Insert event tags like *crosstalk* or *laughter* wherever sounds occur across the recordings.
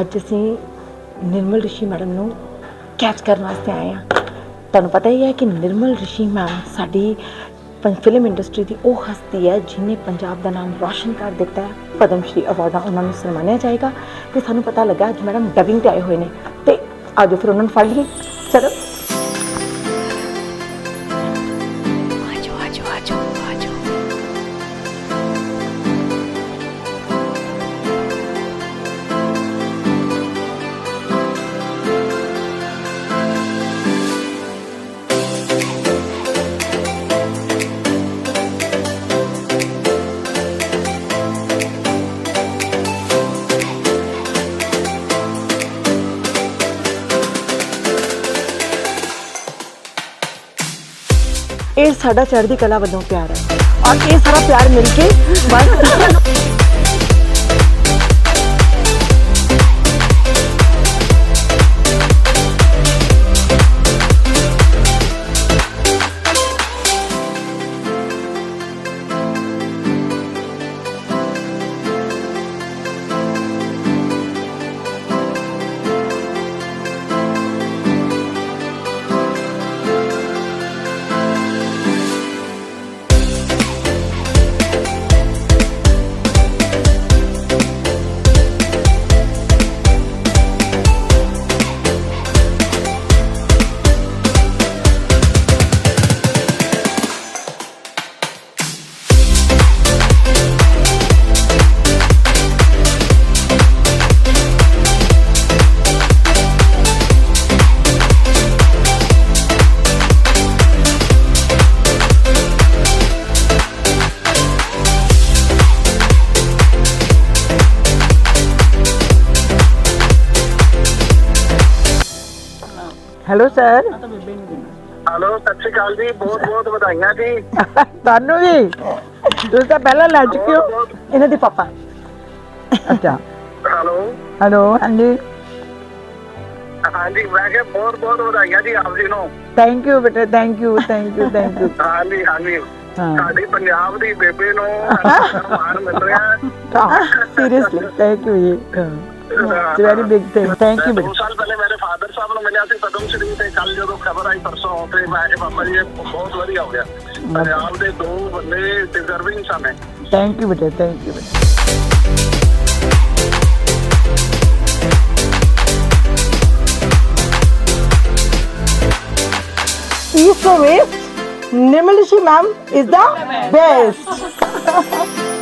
ਅੱਜ ਅਸੀਂ ਨਿਰਮਲ ਰਿਸ਼ੀ ਮੈਡਮ ਨੂੰ ਕੈਚ ਕਰਨ ਵਾਸਤੇ ਆਏ ਹਾਂ। ਤੁਹਾਨੂੰ ਪਤਾ ਹੀ ਹੈ ਕਿ ਨਿਰਮਲ ਰਿਸ਼ੀ ਮੈਮ ਸਾਡੀ ਪੰ- ਫਿਲਮ ਇੰਡਸਟਰੀ ਦੀ ਉਹ ਹਸਤੀ ਹੈ ਜਿਨੇ ਪੰਜਾਬ ਦਾ ਨਾਮ ਰੌਸ਼ਨ ਕਰ ਦਿੱਤਾ ਹੈ। ਪਦਮ ਸ਼੍ਰੀ ਅਵਾਰਡ ਨਾਲ ਉਹਨਾਂ ਨੂੰ ਸਨਮਾਨਿਆ ਜਾਏਗਾ ਤੇ ਸਾਨੂੰ ਪਤਾ ਲੱਗਾ ਅੱਜ ਮੈਡਮ ਡਬਿੰਗ ਤੇ ਆਏ ਹੋਏ ਨੇ। ਤੇ ਆਜੋ ਫਿਰ ਉਹਨਾਂ ਨੂੰ ਫੜ ਲਈਏ। ਚਲੋ। ਇਹ ਸਾਡਾ ਚੜ੍ਹਦੀ ਕਲਾ ਵੱਲੋਂ ਪਿਆਰ ਹੈ। ਔਰ ਇਹ ਸਾਰਾ ਪਿਆਰ ਮਿਲ ਕੇ ਬਸ। ਸਰ। ਹਲੋ ਸਤਿ ਸ਼੍ਰੀ ਅਕਾਲ ਜੀ। ਬਹੁਤ ਬਹੁਤ ਵਧਾਈਆਂ ਜੀ। ਤੁਹਾਨੂੰ ਵੀ। ਤੁਸੀਂ ਤਾਂ ਪਹਿਲਾਂ ਲੈ ਚੁੱਕੇ ਹੋ। ਇਹਨਾਂ ਦੇ ਪਾਪਾ। ਅੱਛਾ। ਹਲੋ। ਹੈਲੋ ਹਾਂਜੀ। ਹਾਂਜੀ ਮੈਂ ਕਿਹਾ ਬਹੁਤ ਬਹੁਤ ਵਧਾਈਆਂ ਜੀ ਆਪ ਜੀ ਨੂੰ। ਥੈਂਕ ਯੂ ਬੇਟੇ thank you thank you thank you ਹਾਂਜੀ ਹਾਂਜੀ। ਸਾਡੀ ਪੰਜਾਬ ਦੀ ਬੇਬੇ ਨੂੰ *laughs* ਮਾਣ ਮਿਲ ਰਿਹਾ। ਸੀਰੀਅਸਲੀ ਥੈਂਕ ਯੂ ਜੀ। It's very big thing thank you ਮੈਂ ਬੇਟੇ ਦੋ ਸਾਲ ਪਹਿਲੇ ਮੇਰੇ ਫਾਦਰ ਸਾਹਿਬ ਨੂੰ ਮਿਲਿਆ ਸੀ ਪਦਮ ਸ਼੍ਰੀ ਤੇ ਕੱਲ ਜਦੋਂ ਖਬਰ ਆਈ ਪਰਸੋਂ ਤੇ ਮੈਂ ਕਿਹਾ ਪਾਪਾ ਜੀ ਇਹ ਬਹੁਤ ਵਧੀਆ ਹੋ ਗਿਆ ਪੰਜਾਬ ਦੇ ਦੋ ਬੰਦੇ ਡਿਜ਼ਰਵਿੰਗ ਸਨ ਇਹ। ਥੈਂਕ ਯੂ ਬੇਟੇ ਥੈਂਕ ਯੂ ਬੇਟੇ East to West, Nimalishi ma'am is the best. *laughs*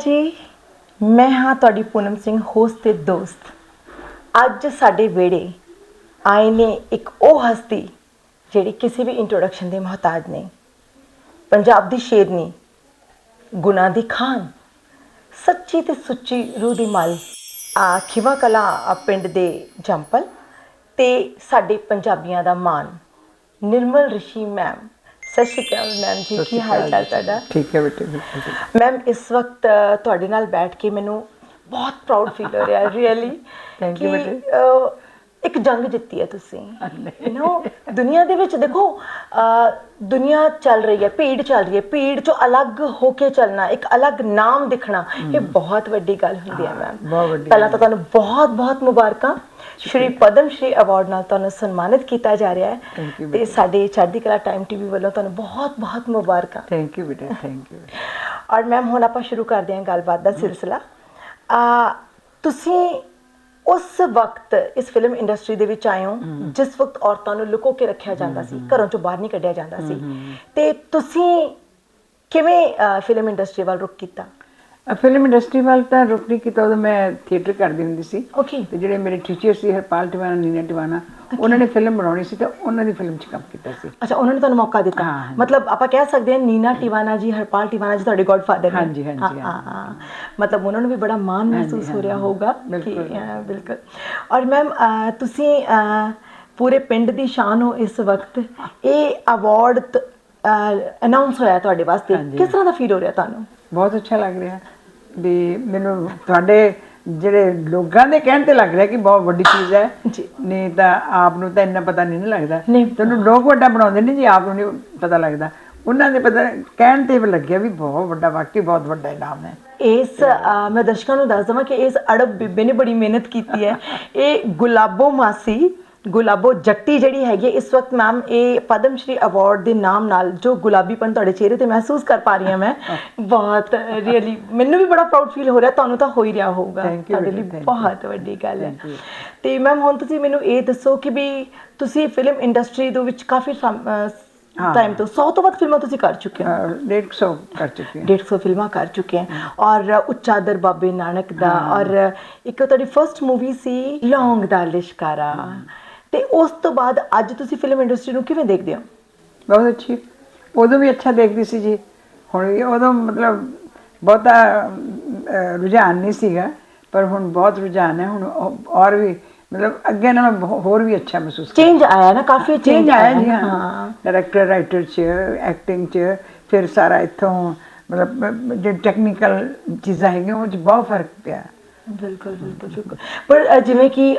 ਜੀ, ਮੈਂ ਹਾਂ ਤੁਹਾਡੀ ਪੂਨਮ ਸਿੰਘ ਹੋਸਟ ਤੇ ਦੋਸਤ। ਅੱਜ ਸਾਡੇ ਵਿਹੜੇ ਆਏ ਨੇ ਇੱਕ ਉਹ ਹਸਤੀ ਜਿਹੜੀ ਕਿਸੇ ਵੀ ਇੰਟਰੋਡਕਸ਼ਨ ਦੇ ਮੁਹਤਾਜ ਨਹੀਂ ਪੰਜਾਬ ਦੀ ਸ਼ੇਰਨੀ, ਗੁਨਾ ਦੀ ਖਾਨ, ਸੱਚੀ ਤੇ ਸੁੱਚੀ ਰੂਹ ਦੀ ਮਲ, ਆ ਖਿਵਾ ਕਲਾ, ਆ ਪਿੰਡ ਦੇ ਜੰਪਲ ਤੇ ਸਾਡੇ ਪੰਜਾਬੀਆਂ ਦਾ ਮਾਨ ਨਿਰਮਲ ਰਿਸ਼ੀ ਮੈਮ ਸਤਿ ਸ਼੍ਰੀ ਅਕਾਲ ਮੈਮ ਜੀ ਕੀ ਹਾਲ ਚਾਲ ਤੁਹਾਡਾ ਠੀਕ ਹੈ ਬੇਟੇ। ਮੈਮ ਇਸ ਵਕਤ ਤੁਹਾਡੇ ਨਾਲ ਬੈਠ ਕੇ ਮੈਨੂੰ ਬਹੁਤ ਪ੍ਰਾਊਡ ਫੀਲ ਹੋ ਰਿਹਾ *laughs* ਰੀਅਲੀ Thank you, ਬੇਟੇ। ਇੱਕ ਜੰਗ ਜਿੱਤੀ ਹੈ ਤੁਸੀਂ। ਯੂ نو ਦੁਨੀਆ ਦੇ ਵਿੱਚ ਦੇਖੋ ਦੁਨੀਆ ਚੱਲ ਰਹੀ ਹੈ ਭੀੜ ਚੱਲ ਰਹੀ ਹੈ। ਭੀੜ ਚੋਂ ਅਲੱਗ ਹੋ ਕੇ ਚੱਲਣਾ ਇੱਕ ਅਲੱਗ ਨਾਮ ਦਿਖਣਾ ਇਹ ਬਹੁਤ ਵੱਡੀ ਗੱਲ ਹੁੰਦੀ ਹੈ ਮੈਮ ਪਹਿਲਾਂ ਤਾਂ ਤੁਹਾਨੂੰ ਬਹੁਤ ਬਹੁਤ ਮੁਬਾਰਕਾਂ। ਸ਼੍ਰੀ ਪਦਮ ਸ਼੍ਰੀ ਅਵਾਰਡ ਨਾਲ ਤੁਹਾਨੂੰ ਸਨਮਾਨਿਤ ਕੀਤਾ ਜਾ ਰਿਹਾ ਹੈ। ਤੇ ਸਾਡੇ ਚੜ੍ਹਦੀ ਕਲਾ ਟਾਈਮ ਟੀਵੀ ਵੱਲੋਂ ਤੁਹਾਨੂੰ ਬਹੁਤ ਬਹੁਤ ਮੁਬਾਰਕਾਂ। ਥੈਂਕ ਯੂ ਬੇਟੇ ਥੈਂਕ ਯੂ ਔਰ ਮੈਮ ਹੁਣ ਆਪਾਂ ਸ਼ੁਰੂ ਕਰਦੇ ਹਾਂ ਗੱਲਬਾਤ ਦਾ ਸਿਲਸਿਲਾ। ਆ ਤੁਸੀਂ ਉਸ ਵਕਤ ਇਸ ਫਿਲਮ ਇੰਡਸਟਰੀ ਦੇ ਵਿੱਚ ਆਏ ਹੋ ਜਿਸ ਵਕਤ ਔਰਤਾਂ ਨੂੰ ਲੁਕੋ ਕੇ ਰੱਖਿਆ ਜਾਂਦਾ ਸੀ ਘਰੋਂ ਚੋਂ ਬਾਹਰ ਨਹੀਂ ਕੱਢਿਆ ਜਾਂਦਾ ਸੀ। ਤੇ ਤੁਸੀਂ ਕਿਵੇਂ ਫਿਲਮ ਇੰਡਸਟਰੀ ਵੱਲ ਰੁਕ ਕੀਤਾ? ਫਿਲਮ ਇੰਡਸਟਰੀ ਵੱਲ ਤਾਂ ਰੁਕ ਨਹੀਂ ਕੀਤਾ ਉਦੋਂ ਮੈਂ ਥੀਏਟਰ ਕਰਦੀ ਹੁੰਦੀ ਸੀ। ਓਕੇ ਤੇ ਜਿਹੜੇ ਮੇਰੇ ਟੀਚਰ ਸੀ ਹਰਪਾਲ ਟਿਵਾਣਾ ਨੀਨਾ ਟਿਵਾਣਾ ਉਹਨਾਂ ਨੇ ਫਿਲਮ ਬਣਾਉਣੀ ਸੀ ਤਾਂ ਉਹਨਾਂ ਦੀ ਫਿਲਮ 'ਚ ਕੰਮ ਕੀਤਾ ਸੀ। ਅੱਛਾ ਉਹਨਾਂ ਨੇ ਤੁਹਾਨੂੰ ਮੌਕਾ ਦਿੱਤਾ। ਮਤਲਬ ਆਪਾਂ ਕਹਿ ਸਕਦੇ ਹਾਂ ਨੀਨਾ ਟਿਵਾਨਾ ਜੀ ਹਰਪਾਲ ਟਿਵਾਨਾ ਜੀ ਤੁਹਾਡੇ ਗॉडਫਾਦਰ ਨੇ। ਹਾਂਜੀ, ਹਾਂਜੀ, ਹਾਂ। ਮਤਲਬ ਉਹਨਾਂ ਨੂੰ ਵੀ ਬੜਾ ਮਾਣ ਮਹਿਸੂਸ ਹੋ ਰਿਹਾ ਹੋਊਗਾ ਬਿਲਕੁਲ। ਬਿਲਕੁਲ। ਔਰ ਮੈਮ ਤੁਸੀਂ ਪੂਰੇ ਪਿੰਡ ਦੀ ਸ਼ਾਨ ਹੋ ਇਸ ਵਕਤ। ਇਹ ਅਵਾਰਡ ਅਨਾਉਂਸ ਹੋਇਆ ਤੁਹਾਡੇ ਵਾਸਤੇ। ਕਿਸ ਤਰ੍ਹਾਂ ਦਾ ਫੀਲ ਹੋ ਰਿਹਾ ਤੁਹਾਨੂੰ? ਬਹੁਤ ਅੱਛਾ ਲੱਗ ਰਿਹਾ। ਵੀ ਮੈਨੂੰ ਤੁਹਾਡੇ ਜਿਹੜੇ ਲੋਕਾਂ ਦੇ ਕਹਿਣ ਤੇ ਲੱਗ ਰਿਹਾ ਕਿ ਬਹੁਤ ਵੱਡੀ ਚੀਜ਼ ਹੈ। ਨਹੀਂ ਤਾਂ ਆਪ ਨੂੰ ਤਾਂ ਇੰਨਾ ਪਤਾ ਨਹੀਂ ਲੱਗਦਾ। ਤੁਹਾਨੂੰ ਲੋਕ ਵੱਡਾ ਬਣਾਉਂਦੇ ਨੇ ਜੀ ਆਪ ਨੂੰ ਨਹੀਂ ਪਤਾ ਲੱਗਦਾ। ਉਹਨਾਂ ਦੇ ਪਤਾ ਕਹਿਣ ਤੇ ਵੀ ਲੱਗਿਆ ਵੀ ਬਹੁਤ ਵੱਡਾ ਵਾਕਈ ਬਹੁਤ ਵੱਡਾ ਇਨਾਮ ਹੈ। ਇਸ ਮੈਂ ਦਰਸ਼ਕਾਂ ਨੂੰ ਦੱਸ ਦਵਾਂ ਕਿ ਇਸ ਅੜਬ ਬੀਬੇ ਨੇ ਬੜੀ ਮਿਹਨਤ ਕੀਤੀ ਹੈ। ਇਹ ਗੁਲਾਬੋ ਮਾਸੀ ਗੁਲਾਬੋ ਜੱਟੀ ਜਿਹੜੀ ਹੈਗੀ ਹੈ, ਇਸ ਵਕਤ ਮੈਮ ਇਹ ਪਦਮ ਸ਼੍ਰੀ ਅਵਾਰਡ ਦੇ ਨਾਮ ਨਾਲ ਜੋ ਗੁਲਾਬੀਪਨ ਤੁਹਾਡੇ ਚਿਹਰੇ ਤੇ ਮਹਿਸੂਸ ਕਰ ਪਾ ਰਹੀ ਹਾਂ ਮੈਂ ਬਹੁਤ ਰੀਅਲੀ ਮੈਨੂੰ ਵੀ ਬੜਾ ਪ੍ਰਾਊਡ ਫੀਲ ਹੋ ਰਿਹਾ ਤੁਹਾਨੂੰ ਤਾਂ ਹੋ ਹੀ ਰਿਹਾ ਹੋਊਗਾ। ਤੁਹਾਡੇ ਲਈ. ਬਹੁਤ ਵੱਡੀ ਗੱਲ ਹੈ। ਤੇ ਮੈਮ ਹੁਣ ਤੁਸੀਂ ਮੈਨੂੰ ਇਹ ਦੱਸੋ ਕਿ ਵੀ ਤੁਸੀਂ ਫਿਲਮ ਇੰਡਸਟਰੀ ਦੇ ਵਿੱਚ ਕਾਫੀ ਟਾਈਮ ਤੋਂ 100 ਤੋਂ ਵੱਧ ਫਿਲਮਾਂ ਤੁਸੀਂ ਕਰ ਚੁੱਕੇ ਹੋ। ਅਹ, ਡੇਢ ਕੁ ਸੌ ਕਰ ਚੁੱਕੀ ਹਾਂ। 150 ਫਿਲਮਾਂ ਕਰ ਚੁੱਕੇ ਹਨ ਔਰ ਉੱਚਾ ਦਰ ਬਾਬੇ ਨਾਨਕ ਦਾ ਔਰ ਇੱਕ ਤੁਹਾਡੀ ਫਰਸਟ ਮੂਵੀ ਸੀ ਲੌਂਗ ਦਾ ਲਿਸ਼ਕਾਰਾ। ਤੇ ਉਸ ਤੋਂ ਬਾਅਦ ਅੱਜ ਤੁਸੀਂ ਫਿਲਮ ਇੰਡਸਟਰੀ ਨੂੰ ਕਿਵੇਂ ਦੇਖਦੇ ਹੋ? ਬਹੁਤ ਅੱਛੀ। ਉਦੋਂ ਵੀ ਅੱਛਾ ਦੇਖਦੀ ਸੀ ਜੀ। ਹੁਣ ਵੀ ਉਦੋਂ ਮਤਲਬ ਬਹੁਤਾ ਰੁਝਾਨ ਨਹੀਂ ਸੀਗਾ ਪਰ ਹੁਣ ਬਹੁਤ ਰੁਝਾਨ ਹੈ। ਹੁਣ ਔਰ ਵੀ ਮਤਲਬ ਅੱਗੇ ਨਾਲੋਂ ਹੋਰ ਵੀ ਅੱਛਾ ਮਹਿਸੂਸ ਚੇਂਜ ਆਇਆ ਨਾ ਕਾਫੀ ਚੇਂਜ ਆਇਆ ਜੀ ਹਾਂ। ਡਾਇਰੈਕਟਰ ਰਾਈਟਰ ਚ ਐਕਟਿੰਗ ਚ ਫਿਰ ਸਾਰਾ ਇੱਥੋਂ ਮਤਲਬ ਜੇ ਟੈਕਨੀਕਲ ਚੀਜ਼ਾਂ ਹੈਗੀਆਂ ਉਹ ਚ ਬਹੁਤ ਫ਼ਰਕ ਪਿਆ। ਬਿਲਕੁਲ ਬਿਲਕੁਲ ਪਰ ਜਿਵੇਂ ਕਿ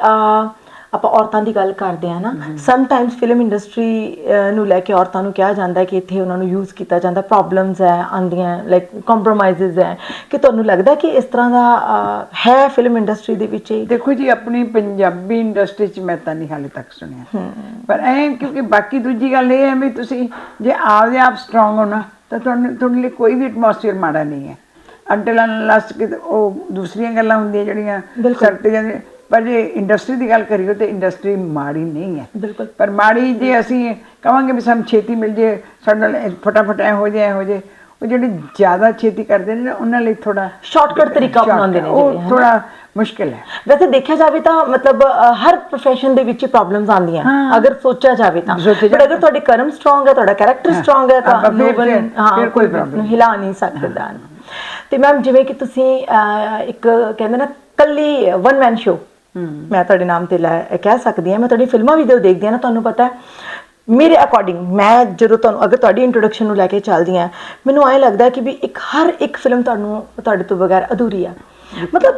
ਆਪਾਂ ਔਰਤਾਂ ਦੀ ਗੱਲ ਕਰਦੇ ਆ ਨਾ ਸਮ ਟਾਈਮਸ ਫਿਲਮ ਇੰਡਸਟਰੀ ਨੂੰ ਲੈ ਕੇ ਔਰਤਾਂ ਨੂੰ ਕਿਹਾ ਜਾਂਦਾ ਕਿ ਇੱਥੇ ਉਹਨਾਂ ਨੂੰ ਯੂਜ਼ ਕੀਤਾ ਜਾਂਦਾ ਪ੍ਰੋਬਲਮਸ ਹੈ ਆਂਦੀਆਂ ਲਾਈਕ ਕੰਪਰੋਮਾਈਜ਼ਸ ਹੈ ਕਿ ਤੁਹਾਨੂੰ ਲੱਗਦਾ ਕਿ ਇਸ ਤਰ੍ਹਾਂ ਦਾ ਹੈ ਫਿਲਮ ਇੰਡਸਟਰੀ ਦੇ ਵਿੱਚ? ਦੇਖੋ ਜੀ ਆਪਣੀ ਪੰਜਾਬੀ ਇੰਡਸਟਰੀ ਚ ਮੈਂ ਤਾਂ ਨਹੀਂ ਹਾਲੇ ਤੱਕ ਸੁਣਿਆ ਪਰ ਐ ਕਿਉਂਕਿ ਬਾਕੀ ਦੂਜੀ ਗੱਲ ਇਹ ਹੈ ਵੀ ਤੁਸੀਂ ਜੇ ਆਪਦੇ ਆਪ ਸਟਰੋਂਗ ਹੋ ਨਾ ਤਾਂ ਤੁਹਾਨੂੰ ਤੁਹਾਡੇ ਲਈ ਕੋਈ ਵੀ ਐਟਮੋਸਫੀਅਰ ਮਾੜਾ ਨਹੀਂ ਹੈ ਅੰਟਲ ਅਨਲੈਸ ਕਿ ਉਹ ਦੂਸਰੀਆਂ ਗੱਲਾਂ ਹੁੰਦੀਆਂ ਜਿਹੜੀਆਂ। ਸਿਰ ਤੇ ਜਾਂਦੀਆਂ ਪਰ ਜੇ ਇੰਡਸਟਰੀ ਦੀ ਗੱਲ ਕਰੀਏ ਤਾਂ ਇੰਡਸਟਰੀ ਮਾੜੀ ਨਹੀਂ ਹੈ। ਬਿਲਕੁਲ। ਪਰ ਮਾੜੀ ਜੇ ਅਸੀਂ ਕਵਾਂਗੇ ਵੀ ਸਾਨੂੰ ਛੇਤੀ ਮਿਲ ਜੇ ਸਾਡੇ ਨਾਲ ਫਟਾਫਟ ਐ ਹੋ ਜਾਏ ਐ ਹੋ ਜਾਏ ਉਹ ਜਿਹੜੇ ਜ਼ਿਆਦਾ ਛੇਤੀ ਕਰਦੇ ਨੇ ਉਹਨਾਂ ਲਈ ਥੋੜਾ Shortcut ਤਰੀਕਾ ਅਪਣਾਉਂਦੇ ਨੇ ਉਹ? ਥੋੜਾ ਮੁਸ਼ਕਿਲ ਹੈ। ਵੈਸੇ ਦੇਖਿਆ ਜਾਵੇ ਤਾਂ ਮਤਲਬ ਹਰ profession ਦੇ ਵਿੱਚ ਪ੍ਰੋਬਲਮਸ ਆਉਂਦੀਆਂ। ਅਗਰ ਸੋਚਿਆ ਜਾਵੇ ਤਾਂ। ਪਰ ਅਗਰ ਤੁਹਾਡੇ ਕਰਮ ਸਟਰੋਂਗ ਹੈ ਤੁਹਾਡਾ ਕੈਰੈਕਟਰ ਸਟਰੋਂਗ ਹੈ ਤਾਂ ਫਿਰ- ਹਾਂ ਕੋਈ ਨੂੰ ਹਿਲਾ ਨਹੀਂ ਸਕਦਾ ਤੇ। ਮੈਮ ਜਿਵੇਂ ਕਿ ਤੁਸੀਂ ਇੱਕ ਕਹਿੰਦੇ ਨਾ ਕੱਲੀ ਵਨ ਮੈਨ ਸ਼ੋ ਮੈਂ ਤੁਹਾਡੇ ਨਾਮ ਤੇ ਲੈ- ਕਹਿ ਸਕਦੀ ਹਾਂ ਮੈਂ ਤੁਹਾਡੀ ਫਿਲਮਾਂ ਵੀ ਜਦੋਂ ਦੇਖਦੀ ਹਾਂ ਨਾ ਤੁਹਾਨੂੰ ਪਤਾ ਹੈ। ਮੇਰੇ ਅਕੋਰਡਿੰਗ ਮੈਂ ਜਦੋਂ ਤੁਹਾਨੂੰ ਅਗਰ ਤੁਹਾਡੀ ਇੰਟਰੋਡਕਸ਼ਨ ਨੂੰ ਲੈ ਕੇ ਚੱਲਦੀ ਹਾਂ ਮੈਨੂੰ ਐਂ ਲੱਗਦਾ ਕਿ ਵੀ ਇੱਕ ਹਰ ਇੱਕ ਫਿਲਮ ਤੁਹਾਨੂੰ ਤੁਹਾਡੇ ਤੋਂ ਬਗੈਰ ਅਧੂਰੀ ਆ। ਮਤਲਬ